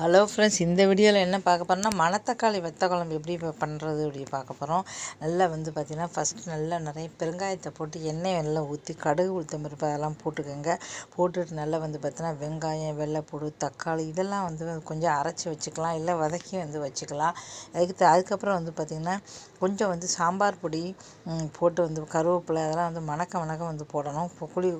Hello friends இந்த வீடியோவில் என்ன பார்க்க போகிறோம்னா மணத்தக்காளி வெத்த குழம்பு எப்படி இப்போ பண்ணுறது அப்படி பார்க்க போகிறோம் நல்லா வந்து பார்த்திங்கன்னா ஃபஸ்ட்டு நல்லா நிறைய பெருங்காயத்தை போட்டு எண்ணெய் நல்லா ஊற்றி கடுகு உளுத்தம் பருப்பு அதெல்லாம் போட்டுக்கோங்க. போட்டுட்டு நல்லா வந்து பார்த்தீங்கன்னா வெங்காயம் வெள்ளைப்பூடு தக்காளி இதெல்லாம் வந்து கொஞ்சம் அரைச்சி வச்சுக்கலாம். இல்லை வதக்கி வந்து வச்சுக்கலாம். அதுக்கு அதுக்கப்புறம் வந்து பார்த்திங்கன்னா கொஞ்சம் வந்து சாம்பார் பொடி போட்டு வந்து கருவேப்பிலை அதெல்லாம் வந்து மணக்க மணக்க வந்து போடணும். புளி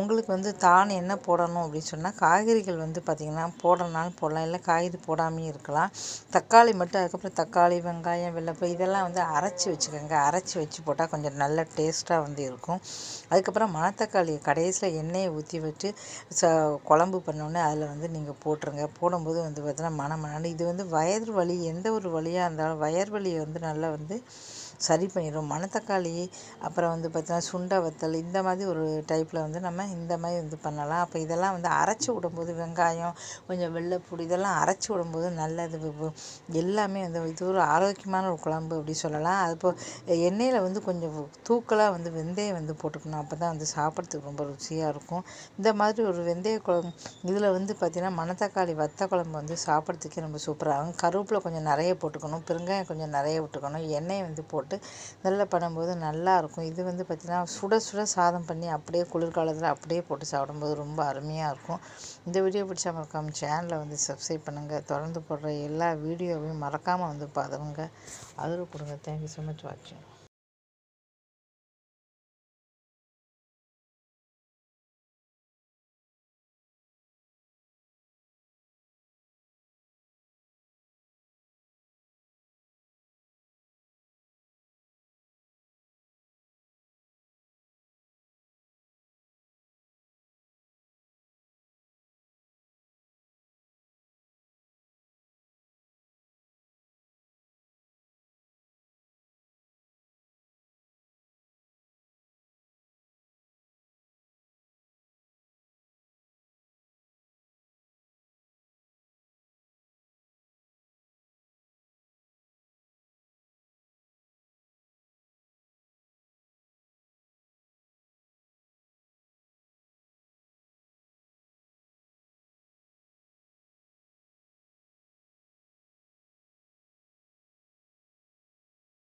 உங்களுக்கு வந்து தான் என்ன போடணும் அப்படின்னு சொன்னால் காய்கறிகள் வந்து பார்த்திங்கன்னா போடணும்னாலும் போடலாம். போடலாம் இல்லை காய்கறி போடாமையும் இருக்கலாம். தக்காளி மட்டும் அதுக்கப்புறம் தக்காளி வெங்காயம் வெள்ளைப்பூ இதெல்லாம் வந்து அரைச்சி வச்சுக்கோங்க. அரைச்சி வச்சு போட்டால் கொஞ்சம் நல்ல டேஸ்ட்டாக வந்து இருக்கும். அதுக்கப்புறம் மணத்தக்காளி கடைசியில் எண்ணெயை ஊற்றி வச்சு ச குழம்பு பண்ணோன்னே அதில் வந்து நீங்கள் போட்டுருங்க. போடும்போது வந்து பார்த்தீங்கன்னா மணம் மணம் இது வந்து வயது வலி எந்த ஒரு வழியாக இருந்தாலும் வயர் வலியை வந்து நல்லா வந்து சரி பண்ணிடும் மணத்தக்காளி அப்புறம் வந்து பார்த்தீங்கன்னா சுண்டை வத்தல் இந்த மாதிரி ஒரு டைப்பில் வந்து நம்ம இந்த மாதிரி வந்து பண்ணலாம். அப்போ இதெல்லாம் வந்து அரைச்சி விடும்போது வெங்காயம் கொஞ்சம் வெள்ளைப்பூடி இதெல்லாம் அரைச்சி விடும்போது நல்லது. எல்லாமே வந்து இது ஒரு ஆரோக்கியமான ஒரு குழம்பு அப்படி சொல்லலாம். அது இப்போ எண்ணெயில் வந்து கொஞ்சம் தூக்கலாக வந்து வெந்தயம் வந்து போட்டுக்கணும். அப்போ தான் வந்து சாப்பிட்றதுக்கு ரொம்ப ருசியாக இருக்கும். இந்த மாதிரி ஒரு வெந்தய குழம்பு இதில் வந்து பார்த்திங்கன்னா மணத்தக்காளி வத்த குழம்பு வந்து சாப்பிட்றதுக்கே ரொம்ப சூப்பராக இருக்கும். கருவேப்பிலை கொஞ்சம் நிறைய போட்டுக்கணும். பெருங்காயம் கொஞ்சம் நிறைய விட்டுக்கணும். எண்ணெய் வந்து போட்டு போட்டு நல்லா பண்ணும்போது நல்லாயிருக்கும். இது வந்து பார்த்திங்கன்னா சுட சுட சாதம் பண்ணி அப்படியே குளிர்காலத்தில் அப்படியே போட்டு சாப்பிடும்போது ரொம்ப அருமையாக இருக்கும். இந்த வீடியோ பிடிச்சா மறக்காமல் சேனலை வந்து சப்ஸ்கிரைப் பண்ணுங்கள் தொடர்ந்து போடுற எல்லா வீடியோவையும் மறக்காமல் வந்து பாருங்கள் ஆதரவு கொடுங்க. தேங்க்யூ ஸோ மச் வாட்சிங்